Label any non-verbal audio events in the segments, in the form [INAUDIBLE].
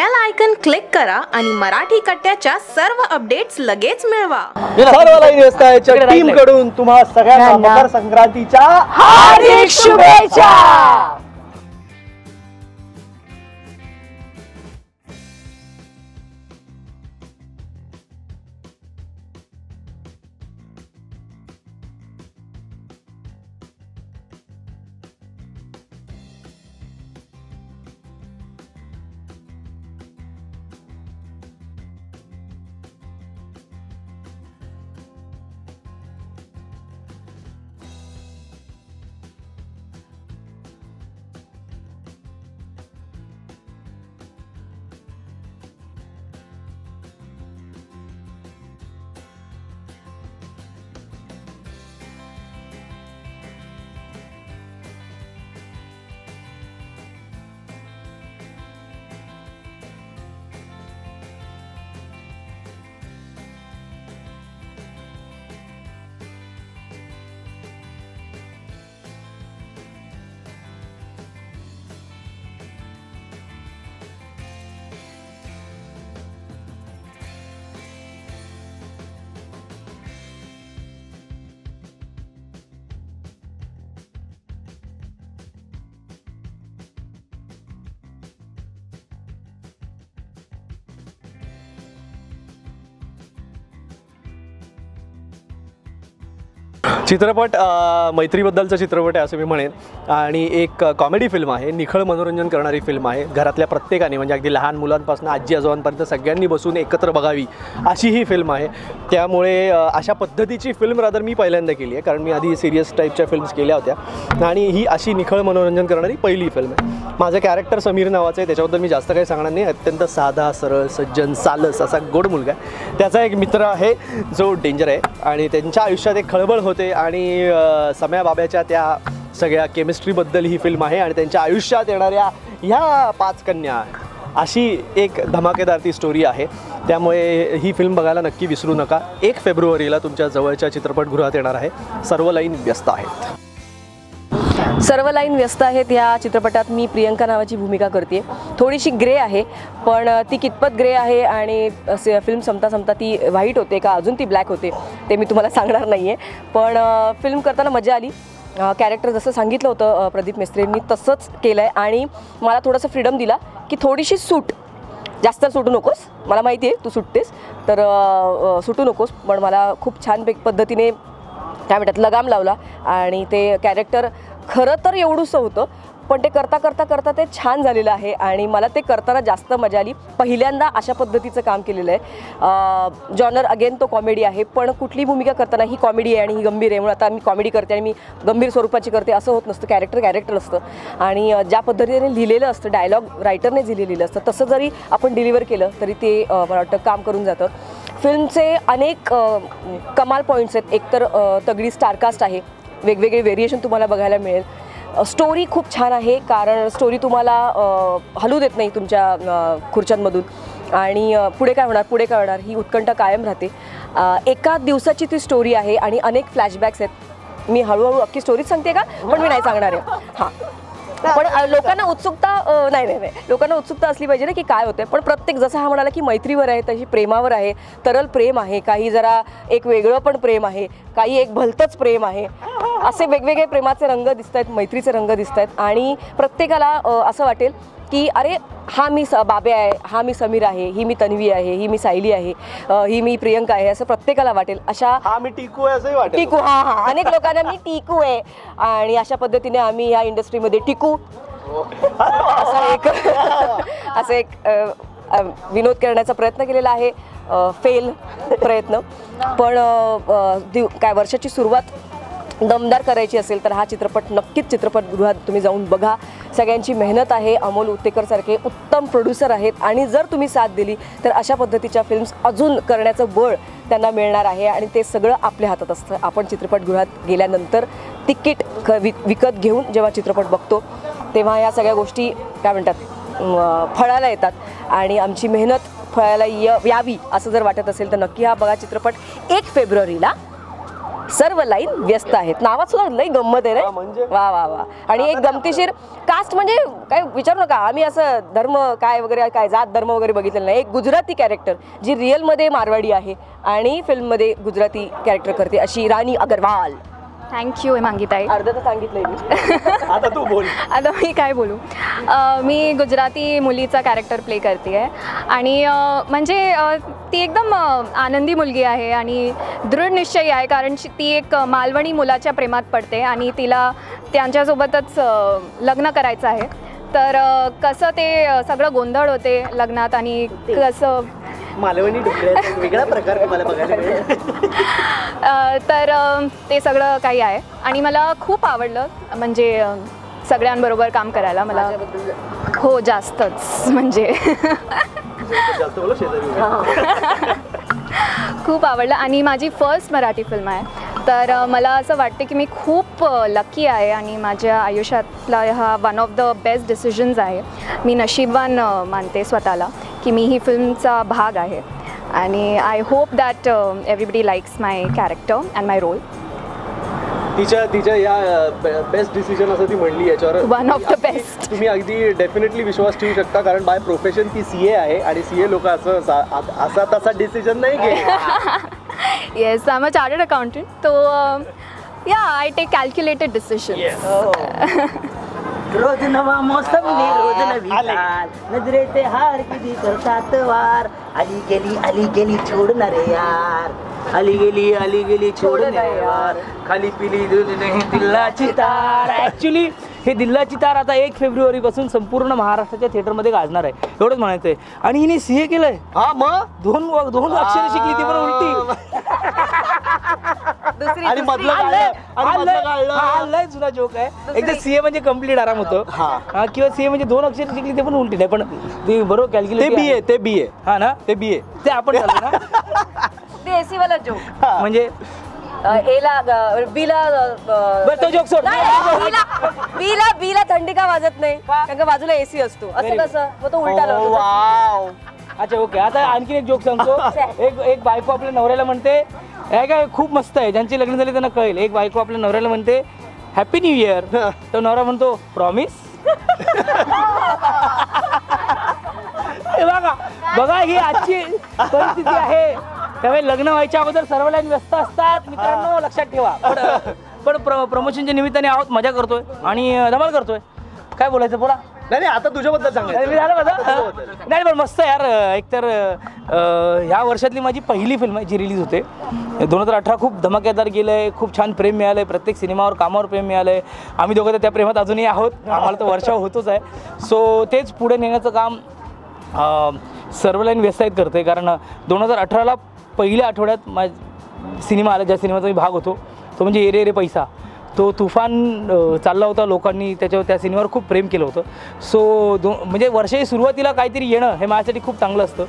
Bell icon click करा आणि मराठी कट्ट्याच्या सर्व अपडेट्स लगेच मिळवा. सर्व लाईन व्यवस्थाच्या टीमकडून तुम्हा सगळ्यांना मकर संक्रांतीच्या हार्दिक शुभेच्छा! चित्रपट मैत्रीबद्दलचा चित्रपट आहे असं मी म्हणेन. आणि एक कॉमेडी फिल्म आहे. निखळ मनोरंजन करणारी फिल्म आहे. घरातल्या प्रत्येकाने म्हणजे अगदी लहान मुलांपासून आजी आजोबांपर्यंत सगळ्यांनी बसून एकत्र बघावी अशी ही फिल्म आहे. त्यामुळे अशा पद्धतीची फिल्म रादर मी पहिल्यांदा केली आहे. कारण मी आधी सिरियस टाईपच्या फिल्म्स केल्या होत्या. आणि ही अशी निखळ मनोरंजन करणारी पहिली फिल्म आहे. माझं कॅरेक्टर समीर नावाचं आहे. त्याच्याबद्दल मी जास्त काही सांगणार नाही. अत्यंत साधा सरळ सज्जन सालस असा गोड मुलगा आहे. त्याचा एक मित्र आहे जो डेंजर आहे. आणि त्यांच्या आयुष्यात एक खळबळ होते. आणि सम्या बाब्याच्या त्या सगळ्या केमिस्ट्रीबद्दल ही फिल्म आहे आणि त्यांच्या आयुष्यात येणाऱ्या ह्या पाच कन्या अशी एक धमाकेदार ती स्टोरी आहे. त्यामुळे ही फिल्म बघायला नक्की विसरू नका. एक फेब्रुवारीला तुमच्या जवळच्या चित्रपटगृहात येणार आहे. सर्व लाईन व्यस्त आहेत. सर्व लाईन व्यस्त आहेत या चित्रपटात मी प्रियंका नावाची भूमिका करते. थोडीशी ग्रे आहे पण ती कितपत ग्रे आहे आणि असे फिल्म संपता संपता ती व्हाईट होते का अजून ती ब्लॅक होते ते मी तुम्हाला [LAUGHS] सांगणार नाही आहे पण फिल्म करताना मजा आली. कॅरेक्टर जसं सांगितलं होतं प्रदीप मेस्त्रेंनी तसंच केलं आहे आणि मला थोडंसं फ्रीडम दिला की थोडीशी सूट. जास्त सुटू नकोस मला माहिती आहे तू सुटतेस तर सुटू नकोस पण मला खूप छान पद्धतीने काय म्हणतात लगाम लावला आणि ते कॅरेक्टर खरं तर एवढूसं होतं पण ते करता करता करता ते छान झालेलं आहे आणि मला ते करताना जास्त मजा आली. पहिल्यांदा अशा पद्धतीचं काम केलेलं आहे. जॉनर अगेन तो कॉमेडी आहे पण कुठली भूमिका करताना ही कॉमेडी आहे आणि ही गंभीर आहे. म्हणून आता मी कॉमेडी करते आणि मी गंभीर स्वरूपाची करते असं होत नसतं. कॅरेक्टर कॅरेक्टर असतं. आणि ज्या पद्धतीने लिहिलेलं असतं डायलॉग रायटरने जे लिहिलेलं असतं तसं जरी आपण डिलिव्हर केलं तरी ते मला वाटतं काम करून जातं. फिल्मचे अनेक कमाल पॉईंट्स आहेत. एकतर तगडी स्टारकास्ट आहे. वेगवेगळे व्हेरिएशन तुम्हाला बघायला मिळेल. स्टोरी खूप छान आहे कारण स्टोरी तुम्हाला हलू देत नाही तुमच्या खुर्च्यांमधून. आणि पुढे काय होणार पुढे काय होणार ही उत्कंठा कायम राहते. एका दिवसाची ती स्टोरी आहे आणि अनेक फ्लॅशबॅक्स आहेत. मी हळूहळू अख्खी स्टोरीच सांगते का? पण मी नाही सांगणार आहे. हां. पण लोकांना उत्सुकता नाही नाही नाही. लोकांना उत्सुकता असली पाहिजे ना की काय होते पण प्रत्येक जसं हा म्हणाला की मैत्रीवर आहे तशी प्रेमावर आहे. तरल प्रेम आहे. काही जरा एक वेगळं पण प्रेम आहे. काही एक भलतंच प्रेम आहे. हो, हो. असे वेगवेगळे प्रेमाचे रंग दिसत आहेत मैत्रीचे रंग दिसत आहेत आणि प्रत्येकाला असं वाटेल की अरे हा मी स बाबे आहे हा मी समीर आहे ही मी तन्वी आहे ही मी सायली आहे ही मी प्रियंका आहे असं प्रत्येकाला वाटेल. अशा हा मी टिकू आहे असंही वाटेल. टिकू हा हा. अनेक लोकांना मी टिकू आहे. आणि अशा पद्धतीने आम्ही ह्या इंडस्ट्रीमध्ये टिकू. असं एक असं एक विनोद करण्याचा प्रयत्न केलेला आहे. फेल प्रयत्न. पण काय वर्षाची सुरुवात दमदार करायची असेल तर हा चित्रपट नक्कीच चित्रपटगृहात तुम्ही जाऊन बघा. सगळ्यांची मेहनत आहे अमोल उत्तेकरसारखे उत्तम प्रोड्युसर आहेत आणि जर तुम्ही साथ दिली तर अशा पद्धतीच्या फिल्म्स अजून करण्याचं बळ त्यांना मिळणार आहे आणि ते सगळं आपल्या हातात असतं. आपण चित्रपटगृहात गेल्यानंतर तिकीट ख विक विकत घेऊन जेव्हा चित्रपट बघतो तेव्हा या सगळ्या गोष्टी काय म्हणतात फळाला येतात आणि आमची मेहनत फळाला य यावी असं जर वाटत असेल तर नक्की हा बघा चित्रपट एक फेब्रुवारीला. सर्व लाईन व्यस्त आहेत. नावात सुद्धा लई गंमत आहे रे. म्हणजे? वा वा वा. आणि एक गमतीशीर कास्ट म्हणजे काय विचारू नका. आम्ही असं धर्म काय वगैरे काय जात धर्म वगैरे बघितलेलं नाही. एक गुजराती कॅरेक्टर जी रिअलमध्ये मारवाडी आहे आणि फिल्ममध्ये गुजराती कॅरेक्टर करते अशी राणी अगरवाल. थँक्यू हेमांगीताई अर्ध तर सांगितलंय मी. [LAUGHS] आता तू बोल. आता मी काय बोलू? मी गुजराती मुलीचा कॅरेक्टर प्ले करते आहे आणि म्हणजे ती एकदम आनंदी मुलगी आहे आणि दृढ निश्चयी आहे कारण ती एक मालवणी मुलाच्या प्रेमात पडते आणि तिला त्यांच्यासोबतच लग्न करायचं आहे. तर कसं ते सगळं गोंधळ होते लग्नात आणि कसं मालवणी डुकऱ्याचा वेगळा प्रकार मला बघायला मिळेल. तर ते सगळं काही आहे. आणि मला खूप आवडलं म्हणजे सगळ्यांबरोबर काम करायला. मला हो जास्तच म्हणजे. उभे. खूप आवडलं. आणि माझी फर्स्ट मराठी फिल्म आहे. तर मला असं वाटते की मी खूप लकी आहे. आणि माझ्या आयुष्यातला हा one of the best decisions आहे. मी नशीबवान मानते स्वतःला. की मी ही फिल्मचा भाग आहे. आणि I hope that everybody likes my character and my role तिच्या तिच्या या बेस्ट डिसिजन असं ती म्हणली याच्यावर. Of the अगदी- best. तुम्ही अगदी डेफिनेटली विश्वास ठेवू शकता कारण बाय प्रोफेशन ती सी ए आहे आणि सी ए लोक असं असा तसा डिसिजन नाही घे yes I am a chartered accountant तो या आय टेक कॅल्क्युलेटेड डिसिशन रोज नवा मोसम ने रोज नवी नजरेचे हार किती करतात वार. आली गेली आली गेली छोडणारे यार. आली गेली आली गेली छोडणारे यार. खाली पिली दूध नाही दिल्लाची तार. ऍक्च्युली हे दिल्लाची तार आता एक फेब्रुवारी पासून संपूर्ण महाराष्ट्राच्या थिएटरमध्ये गाजणार आहे. एवढंच म्हणायचं आहे आणि हिने सीए केलंय. हा मग? दोन दोन अक्षर शिकली ती पण उलटी. दुसरी आणि मधलं हा गाळलं, लय- आणि हा मधलं लय- गाळलं. हा लय जुना जोक आहे. एकदा सीए म्हणजे कंप्लीट आराम होतो. हा. हा, किंवा सीए म्हणजे दोन अक्षर शिकली ते पण उलटी नाही पण ते बरोबर ते कॅल्क्युलेट बी ए ते बी ए हा ना? ते बी ए ते आपण झालं ना? [LAUGHS] ते एसी वाला जोक म्हणजे एला बीला बरं तो जोक सोड. बीला बीला थंडी का वाजत नाही. कारण का बाजूला एसी असतो. असं good. कसं? मग तो उलटा लावतो. वाव अच्छा ओके. आता आणखीन एक जोक सांगतो. [LAUGHS] एक एक बायको आपल्या नवऱ्याला म्हणते हे काय खूप मस्त आहे. ज्यांची लग्न झाली त्यांना कळेल. एक बायको आपल्या नवऱ्याला म्हणते हॅपी न्यू इयर तो नवरा म्हणतो प्रॉमिस [LAUGHS] बघा बघा ही आजची परिस्थिती आहे. त्यामुळे लग्न व्हायच्या अगोदर सर्व लाईन व्यस्त असतात. मित्रांनो लक्षात ठेवा. पण पण प्र प्रमोशनच्या निमित्ताने आहोत मजा करतोय आणि धमाल करतोय. काय बोलायचं बोला नाही नाही आता तुझ्याबद्दल अरे, मी सांगायचं झालं माझं. नाही पण मस्त यार. एकतर ह्या वर्षातली माझी पहिली फिल्म आहे जी रिलीज होते. दोन हजार अठरा खूप धमाकेदार गेलं आहे खूप छान प्रेम मिळालं आहे प्रत्येक सिनेमावर कामावर प्रेम मिळालं आहे आम्ही दोघं तर त्या प्रेमात अजूनही आहोत. आम्हाला तर वर्षाव होतोच आहे. सो तेच पुढे नेण्याचं काम सर्व लाईन व्यवसायित करते कारण दोन हजार अठराला पहिल्या आठवड्यात मा सिनेमा आला ज्या सिनेमाचा मी भाग होतो तो म्हणजे एरे एरे पैसा. तो तुफान चालला होता लोकांनी त्याच्यावर त्या सिनेमावर खूप प्रेम केलं होतं. सो दो म्हणजे वर्षाची सुरुवातीला काहीतरी येणं हे माझ्यासाठी खूप चांगलं असतं.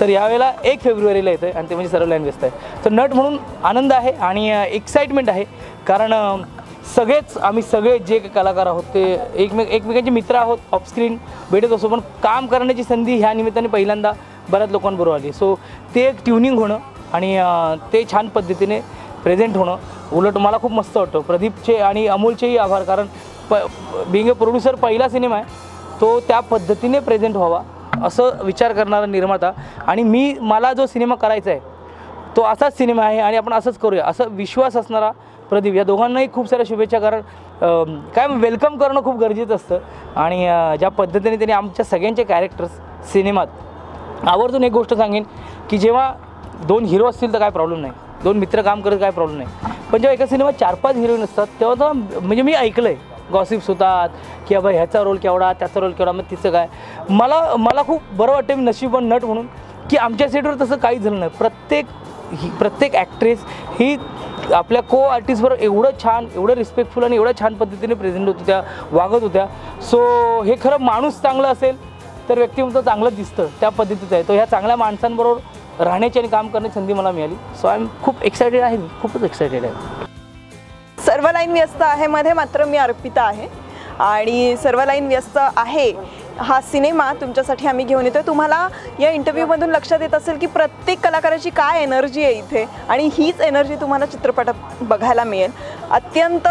तर यावेळेला एक फेब्रुवारीला येतं आहे आणि ते म्हणजे सर्व लाईन व्यस्त आहे. तर नट म्हणून आनंद आहे आणि एक्साइटमेंट आहे. कारण सगळेच आम्ही सगळे जे काही कलाकार आहोत ते एकमेक एकमेकांचे मित्र आहोत ऑफस्क्रीन भेटत असो पण काम करण्याची संधी ह्या निमित्ताने पहिल्यांदा बऱ्याच लोकांबरोबर आली. सो ते एक ट्युनिंग होणं आणि ते छान पद्धतीने प्रेझेंट होणं. उलट मला खूप मस्त वाटतं. प्रदीपचे आणि अमोलचेही आभार कारण प बिंग अ प्रोड्युसर पहिला सिनेमा आहे तो त्या पद्धतीने प्रेझेंट व्हावा असं विचार करणारा निर्माता. आणि मी मला जो सिनेमा करायचा आहे तो असाच सिनेमा आहे आणि आपण असंच करूया असं विश्वास असणारा प्रदीप. या दोघांनाही खूप साऱ्या शुभेच्छा कारण काय वेलकम करणं खूप गरजेचं असतं. आणि ज्या पद्धतीने त्यांनी आमच्या सगळ्यांचे कॅरेक्टर्स सिनेमात आवर्जून एक गोष्ट सांगेन की जेव्हा दोन हिरो असतील तर काय प्रॉब्लेम नाही. दोन मित्र काम करत काय प्रॉब्लेम नाही. पण जेव्हा एका सिनेमात चार पाच हिरोईन असतात तेव्हा तर म्हणजे मी ऐकलं आहे गॉसिप्स होतात की बाबा ह्याचा रोल केवढा त्याचा रोल केवढा मग तिचं काय. मला मला खूप बरं वाटतं मी नशीबन नट म्हणून की आमच्या सेटवर तसं काहीच झालं नाही. प्रत्येक ही प्रत्येक ॲक्ट्रेस ही आपल्या को आर्टिस्टवर एवढं छान एवढं रिस्पेक्टफुल आणि एवढ्या छान पद्धतीने प्रेझेंट होत होत्या वागत होत्या. सो हे खरं माणूस चांगलं असेल तर व्यक्तिमत्व चांगलं दिसतं. त्या पद्धतीचं आहे. तो ह्या चांगल्या माणसांबरोबर राहण्याची आणि काम करण्याची संधी मला मिळाली. सो आय एम खूप एक्सायटेड आहे मी. खूपच एक्सायटेड आहे. सर्व लाईन व्यस्त आहे मध्ये मात्र मी अर्पिता आहे. आणि सर्व लाईन व्यस्त आहे हा सिनेमा तुमच्यासाठी आम्ही घेऊन येतो तुम्हाला या इंटरव्ह्यूमधून लक्षात येत असेल की प्रत्येक कलाकाराची काय एनर्जी आहे इथे. आणि हीच एनर्जी तुम्हाला चित्रपटात बघायला मिळेल. अत्यंत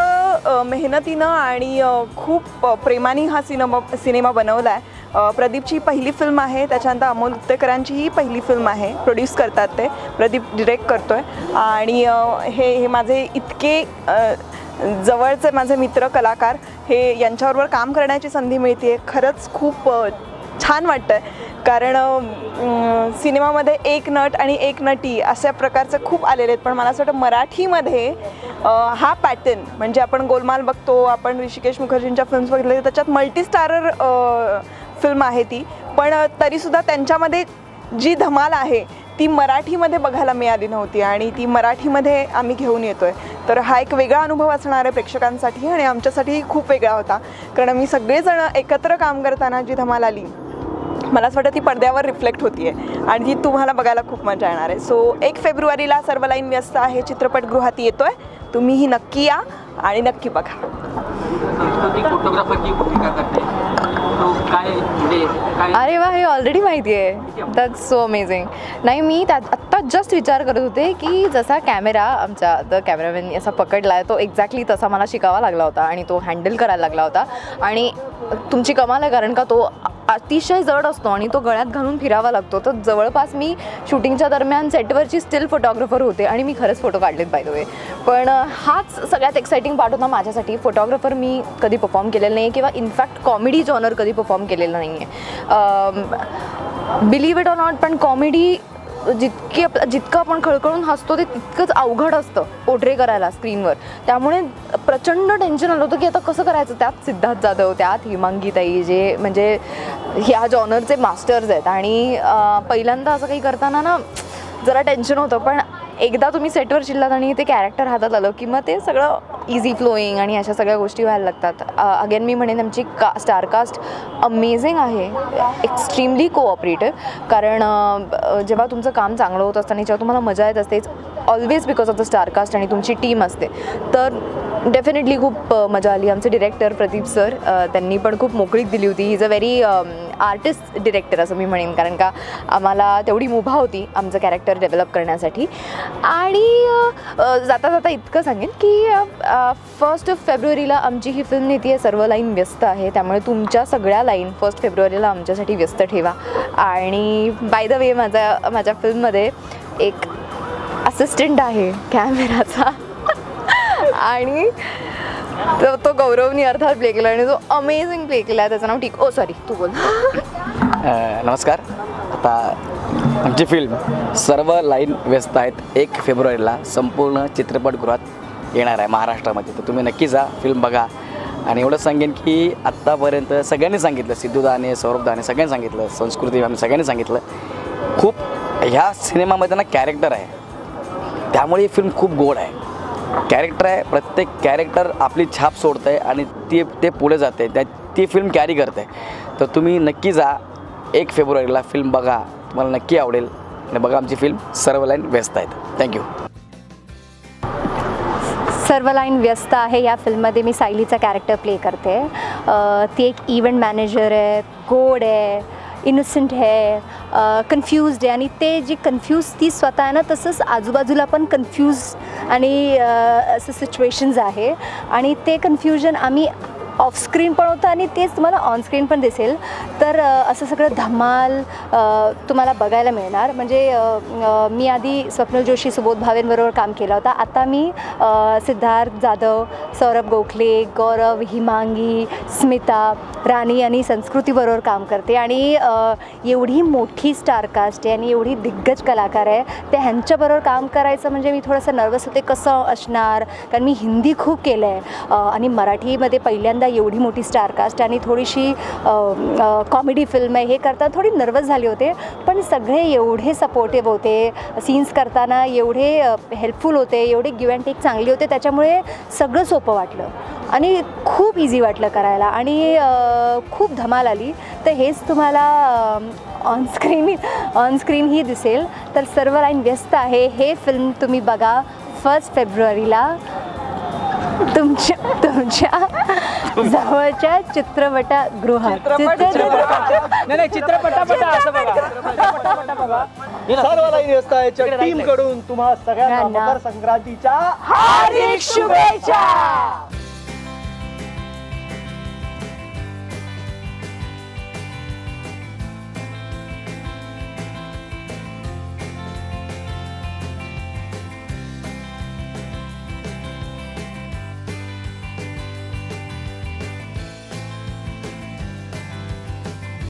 मेहनतीनं आणि खूप प्रेमाने हा सिनेमा सिनेमा बनवला आहे प्रदीपची पहिली फिल्म आहे. त्याच्यानंतर अमोल उत्तेकरांची ही पहिली फिल्म आहे. प्रोड्यूस करतात ते. प्रदीप डिरेक्ट करतो आहे आणि हे हे माझे इतके जवळचे माझे मित्र कलाकार हे यांच्याबरोबर काम करण्याची संधी मिळते खरंच खूप छान वाटतं आहे कारण सिनेमामध्ये एक नट आणि एक नटी अशा प्रकारचं खूप आलेले आहेत. पण मला असं वाटतं मराठीमध्ये हा पॅटर्न म्हणजे आपण गोलमाल बघतो आपण ऋषिकेश मुखर्जींच्या फिल्म्स बघितले त्याच्यात मल्टीस्टारर फिल्म आहे ती. पण तरीसुद्धा त्यांच्यामध्ये जी धमाल आहे ती मराठीमध्ये बघायला मिळाली नव्हती आणि ती मराठीमध्ये आम्ही घेऊन येतो आहे तर हा एक वेगळा अनुभव असणार आहे प्रेक्षकांसाठी आणि आमच्यासाठीही खूप वेगळा होता. कारण आम्ही सगळेजण एकत्र काम करताना जी धमाल आली मला असं वाटतं ती पडद्यावर रिफ्लेक्ट होती आहे आणि ती तुम्हाला बघायला खूप मजा येणार आहे. सो एक फेब्रुवारीला सर्व लाईन व्यस्त आहे चित्रपटगृहात येतो आहे तुम्हीही नक्की या आणि नक्की बघा फोटोग्राफरची भूमिका करते तो काय म्हणजे काय अरे वा हे ऑलरेडी माहिती आहे दॅट्स सो अमेझिंग नाही मी त्यात आत्ता जस्ट विचार करत होते की जसा कॅमेरा आमच्या द कॅमेरामॅन असा पकडला आहे तो एक्झॅक्टली तसा मला शिकावा लागला होता आणि तो हँडल करायला लागला होता. आणि तुमची कमाल आहे कारण का तो अतिशय जड असतो आणि तो गळ्यात घालून फिरावा लागतो. तर जवळपास मी शूटिंगच्या दरम्यान सेटवरची स्टील फोटोग्राफर होते आणि मी खरंच फोटो काढलेत बाय द वे पण हाच सगळ्यात एक्साइटिंग पार्ट होता माझ्यासाठी. फोटोग्राफर मी कधी परफॉर्म केलेलं नाही किंवा इनफॅक्ट कॉमेडी जॉनर कधी परफॉर्म केलेलं नाही आहे बिलीव इट ऑर नॉट पण कॉमेडी जितकी आप जितकं आपण खळखळून हसतो ते तितकंच अवघड असतं पोट्रे करायला स्क्रीनवर त्यामुळे प्रचंड टेन्शन आलं होतं की आता कसं करायचं? त्यात सिद्धार्थ जाधव त्यात हिमांगीताई जे म्हणजे ह्या जॉनरचे मास्टर्स आहेत. आणि पहिल्यांदा असं काही करताना ना जरा टेन्शन होतं पण एकदा तुम्ही सेटवर शिल्लात आणि ते कॅरेक्टर हातात आलं की मग ते सगळं इझी फ्लोईंग आणि अशा सगळ्या गोष्टी व्हायला लागतात. अगेन मी म्हणेन आमची का स्टारकास्ट अमेझिंग आहे. एक्स्ट्रीमली कोऑपरेटिव्ह कारण जेव्हा तुमचं काम चांगलं होत असतं आणि जेव्हा तुम्हाला मजा येत असते always because of the star cast आणि तुमची टीम असते. तर डेफिनेटली खूप मजा आली. आमचे डिरेक्टर प्रदीप सर त्यांनी पण खूप मोकळीक दिली होती. He is a very artist director असं मी म्हणेन. कारण का आम्हाला तेवढी मुभा होती आमचं कॅरेक्टर डेव्हलप करण्यासाठी. आणि जाता जाता इतकं सांगेन की फर्स्ट ऑफ फेब्रुवारीला आमची ही फिल्म नेती आहे सर्व लाईन व्यस्त आहे. त्यामुळे तुमच्या सगळ्या लाईन फर्स्ट फेब्रुवारीला आमच्यासाठी व्यस्त ठेवा. आणि बाय द वे माझा माझ्या फिल्ममध्ये एक असिस्टंट आहे कॅमेराचा आणि तो तो गौरवनी अर्थात प्ले केला आणि जो अमेझिंग प्ले केला. त्याचं नाव ठीक ओ सॉरी तू बोल. [LAUGHS] नमस्कार. आता आमची फिल्म सर्व लाईन व्यस्त आहेत. एक फेब्रुवारीला संपूर्ण चित्रपटगृहात येणार आहे महाराष्ट्रामध्ये. तर तुम्ही नक्की जा फिल्म बघा. आणि एवढं सांगेन की आत्तापर्यंत सगळ्यांनी सांगितलं सिद्धूदाने सौरभदाने सगळ्यांनी सांगितलं संस्कृती आम्ही सगळ्यांनी सांगितलं. खूप ह्या सिनेमामध्ये ना कॅरेक्टर आहे. त्यामुळे ही फिल्म खूप गोड आहे. कॅरेक्टर आहे प्रत्येक कॅरेक्टर आपली छाप सोडतं आहे आणि ती ते पुढे जाते त्या ती फिल्म कॅरी करते तर तुम्ही नक्की जा एक फेब्रुवारीला फिल्म बघा. तुम्हाला नक्की आवडेल. आणि बघा आमची फिल्म सर्व लाईन व्यस्त आहेत. थँक्यू सर्व लाईन व्यस्त आहे. या फिल्ममध्ये मी सायलीचा कॅरेक्टर प्ले करते. ती एक इव्हेंट मॅनेजर आहे गोड आहे इनोसेंट आहे. कन्फ्युज्ड आहे. आणि ते जी कन्फ्यूज ती स्वतः आहे ना तसंच आजूबाजूला पण कन्फ्यूज आणि असं सिच्युएशन्स आहे. आणि ते कन्फ्युजन आम्ही ऑफस्क्रीन पण होतं आणि तेच तुम्हाला ऑनस्क्रीन पण दिसेल. तर असं सगळं धमाल तुम्हाला बघायला मिळणार. म्हणजे मी आधी स्वप्नील जोशी सुबोध भावेंबरोबर काम केलं होतं. आता मी सिद्धार्थ जाधव सौरभ गोखले गौरव हिमांगी स्मिता राणी आणि संस्कृतीबरोबर काम करते. आणि एवढी मोठी स्टारकास्ट आहे आणि एवढी दिग्गज कलाकार आहे. ते ह्यांच्याबरोबर काम करायचं म्हणजे मी थोडंसं नर्वस होते. कसं असणार? कारण मी हिंदी खूप केलं आहे आणि मराठीमध्ये पहिल्यांदा एवढी मोठी स्टारकास्ट आणि थोडीशी कॉमेडी फिल्म आहे हे करताना थोडी नर्वस झाले होते. पण सगळे एवढे सपोर्टिव्ह होते सीन्स करताना एवढे हेल्पफुल होते एवढे गिव्ह अँड टेक चांगले होते त्याच्यामुळे सगळं सोपं वाटलं. आणि खूप इझी वाटलं करायला. आणि खूप धमाल आली. तर हेच तुम्हाला ऑनस्क्रीन ऑनस्क्रीन ही दिसेल. तर सर्व लाईन व्यस्त आहे. हे फिल्म तुम्ही बघा. फर्स्ट फेब्रुवारीला तुमच्या तुमच्या जवळच्या चित्रपटगृहात. नाही नाही चित्रपटापटा असं बघा. चित्रपटापटा बघा. हे ना. सर्व टीमकडून तुम्हा सगळ्यांना सगळ्यांना मकर संक्रांतीच्या हार्दिक शुभेच्छा!